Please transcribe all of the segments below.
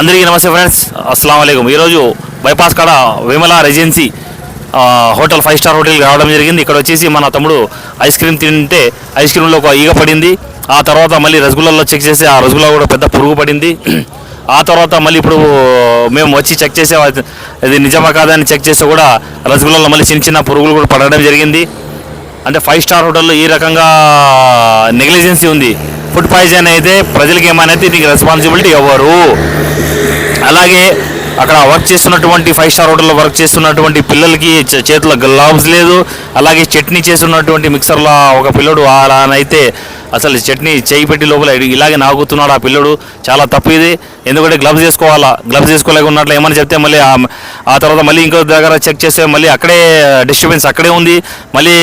అందరికీ నమస్తే ఫ్రెండ్స్. అస్సలం అయికం ఈరోజు బైపాస్ కాడ Vimala regency hotel five star హోటల్కి రావడం జరిగింది. ఇక్కడ వచ్చేసి మన తమ్ముడు ఐస్ క్రీమ్ తింటే ఐస్ క్రీమ్లో ఒక ఈగ పడింది. ఆ తర్వాత మళ్ళీ రసగుల్లాలో చెక్ చేసి ఆ రసగుల్లా కూడా పెద్ద పురుగు పడింది. ఆ తర్వాత మళ్ళీ ఇప్పుడు మేము వచ్చి చెక్ చేసే ఇది నిజమా కాదా అని చెక్ చేస్తే కూడా రసగుల్లాలో మళ్ళీ చిన్న చిన్న పురుగులు కూడా పడడం జరిగింది. అంటే ఫైవ్ స్టార్ హోటల్లో ఈ రకంగా నెగ్లిజెన్సీ ఉంది. ఫుడ్ పాయిజన్ అయితే ప్రజలకి ఏమైనా దీనికి రెస్పాన్సిబిలిటీ ఎవరు? అలాగే అక్కడ వర్క్ చేస్తున్నటువంటి ఫైవ్ స్టార్ హోటల్లో వర్క్ చేస్తున్నటువంటి పిల్లలకి చేతిలో గ్లవ్స్ లేదు అలాగే చట్నీ చేస్తున్నటువంటి మిక్సర్లో ఒక పిల్లడు అలానైతే అసలు చట్నీ చేయి పెట్టి లోపల ఇలాగే నాగుతున్నాడు ఆ పిల్లడు. చాలా తప్పు ఇది. ఎందుకంటే గ్లవ్స్ చేసుకోవాలా గ్లవ్స్ చేసుకోలేక ఉన్నట్లు ఏమని చెప్తే మళ్ళీ ఆ- ఆ తర్వాత మళ్ళీ ఇంకో దగ్గర చెక్ చేస్తే మళ్ళీ అక్కడే డిస్టర్బెన్స్ అక్కడే ఉంది. మళ్ళీ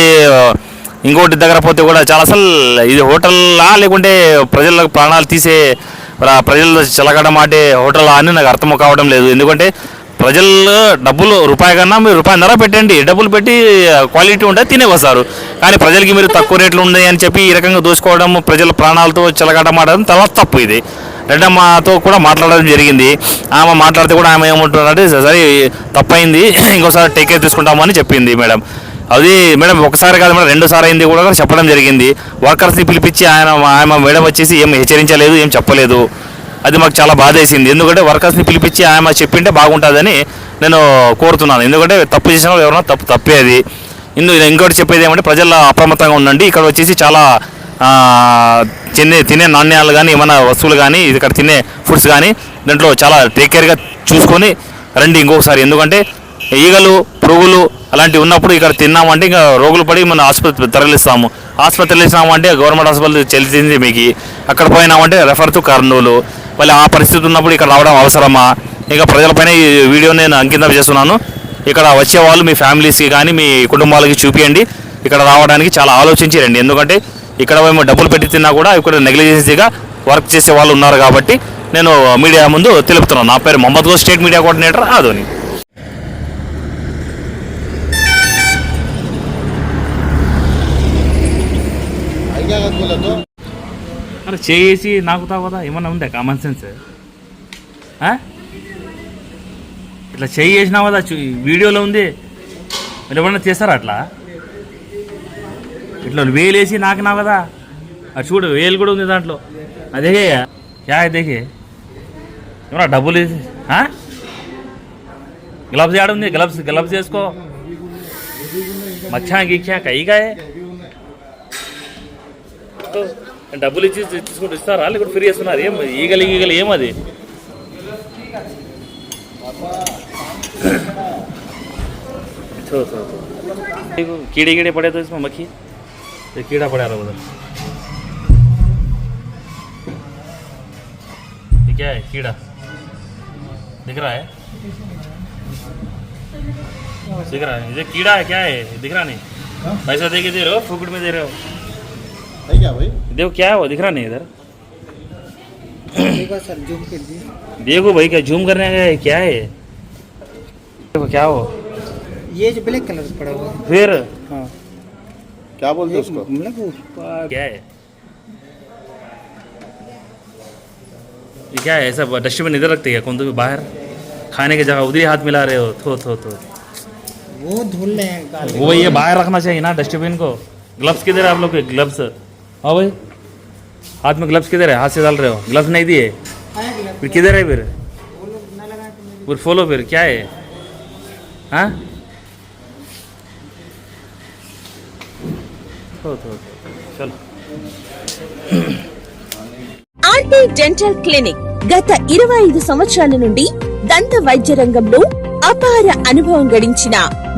ఇంకోటి దగ్గర పోతే కూడా చాలా అసలు ఇది హోటల్లా లేకుంటే ప్రజల ప్రాణాలు తీసే ప్ర- ప్రజలు చిలకడ మాటే హోటల్ అని నాకు అర్థం కావడం లేదు. ఎందుకంటే ప్రజలు డబ్బులు రూపాయి కన్నా మీరు రూపాయిన్నర పెట్టండి. డబ్బులు పెట్టి క్వాలిటీ ఉంటే తినే వస్తారు కానీ ప్రజలకి మీరు తక్కువ రేట్లు ఉన్నాయి అని చెప్పి ఈ రకంగా దోచుకోవడం ప్రజల ప్రాణాలతో చిలకడం ఆడడం తర్వాత తప్పు ఇది. రెడ్డమ్మతో కూడా మాట్లాడడం జరిగింది. ఆమె మాట్లాడితే కూడా ఆమె ఏమంటున్నారంటే సరే తప్పైంది. ఇంకోసారి టేక్ కేర్ తీసుకుంటామని చెప్పింది మేడం. అది మేడం ఒకసారి కాదు మేడం రెండుసారి అయింది కూడా చెప్పడం జరిగింది. వర్కర్స్ని పిలిపించి ఆయన ఆయన మేడం వచ్చేసి ఏం హెచ్చరించలేదు ఏం చెప్పలేదు. అది మాకు చాలా బాధ వేసింది ఎందుకంటే వర్కర్స్ని పిలిపించి ఆయన చెప్పింటే బాగుంటుందని నేను కోరుతున్నాను. ఎందుకంటే తప్పు చేసిన ఎవరైనా తప్పు తప్పే అది. ఇందు ఇంకోటి చెప్పేది ఏమంటే ప్రజల అప్రమత్తంగా ఉండండి. ఇక్కడ వచ్చేసి చాలా తినే తినే నాణ్యాలు కానీ ఏమైనా వస్తువులు కానీ ఇక్కడ తినే ఫుడ్స్ కానీ దాంట్లో చాలా టేక్ కేర్గా చూసుకొని రండి ఇంకొకసారి ఎందుకంటే ఈగలు పురుగులు అలాంటివి ఉన్నప్పుడు ఇక్కడ తిన్నామంటే ఇంకా రోగులు పడి మన ఆసుపత్రి తరలిస్తాము. ఆసుపత్రి వెళ్ళినామంటే గవర్నమెంట్ హాస్పిటల్ చెల్లింది మీకు. అక్కడ పోయినామంటే రెఫర్ టు కర్నూలు. మళ్ళీ ఆ పరిస్థితి ఉన్నప్పుడు ఇక్కడ రావడం అవసరమా? ఇంకా ప్రజలపైన ఈ వీడియో నేను అంకితం చేస్తున్నాను. ఇక్కడ వచ్చే వాళ్ళు మీ ఫ్యామిలీస్కి కానీ మీ కుటుంబాలకి చూపించండి ఇక్కడ రావడానికి చాలా ఆలోచించి రండి ఎందుకంటే ఇక్కడ మేము డబ్బులు పెట్టి తిన్నా కూడా ఇక్కడ నెగ్లిజెన్సీగా వర్క్ చేసే వాళ్ళు ఉన్నారు కాబట్టి నేను మీడియా ముందు తెలుపుతున్నాను. నా పేరు Mahammad go state media coordinator Adoni అరే చేసి నాకుతావు కదా ఏమన్నా ఉందా కామన్ సెన్స్ ఇట్లా చేయి చేసినావు కదా వీడియోలో ఉంది. మీరు ఎవరన్నా చేస్తారా అట్లా? ఇట్లా వేలేసి నాకినావు కదా. అది చూడు వేలు కూడా ఉంది దాంట్లో. అదే యా దేగే ఏమన్నా డబ్బులు గ్లబ్స్ ఆడ ఉంది? గ్లబ్స్ గ్లబ్స్ చేసుకో మచ్చా గీక్యా Oh డబ్బులు ఇచ్చి తీసుకుంటూ ఇస్తారా లేకుంటే ఫ్రీ చేస్తున్నారు ఏం ఈగలు ఈగలు ఏమది थो थो थो कीड़े कीड़े पड़े तो इसमें मक्खी ये कीड़ा पड़ा रहा उधर ये क्या है कीड़ा दिख रहा है दिख रहा है ये कीड़ा है क्या है दिख रहा नहीं पैसा दे के दे रहे हो फुकट में दे रहे हो है क्या भाई? देखो क्या है वो दिख रहा नहीं इधर। एक सर जूम कर दिए देखो भाई क्या जूम करने का है क्या है देखो क्या हो। ये जो ब्लैक कलर पड़ा हुआ है। फिर? हाँ। क्या बोलते हैं उसको? मतलब क्या है? ये क्या है ऐसा डस्टबिन इधर रखते हैं कौन तो भी बाहर? खाने की जगह उधर ही हाथ मिला रहे हो। थो थो थो। वो धुल रहे हैं वो ये बाहर रखना चाहिए ना डस्टबिन को। ग्लव्स किधर है आप लोग के? ग्लव्स हाँ भाई हाथ में ग्लव्स किधर है हाथ से डाल रहे हो ग्लव्स नहीं दिए फिर किधर है फिर फिर फॉलो फिर क्या है हाँ थो थो थो चलो ఆర్టీ డెంటల్ క్లినిక్ గత ఇరవై ఐదు సంవత్సరాల నుండి దంత వైద్య రంగంలో అపార అనుభవం గడించిన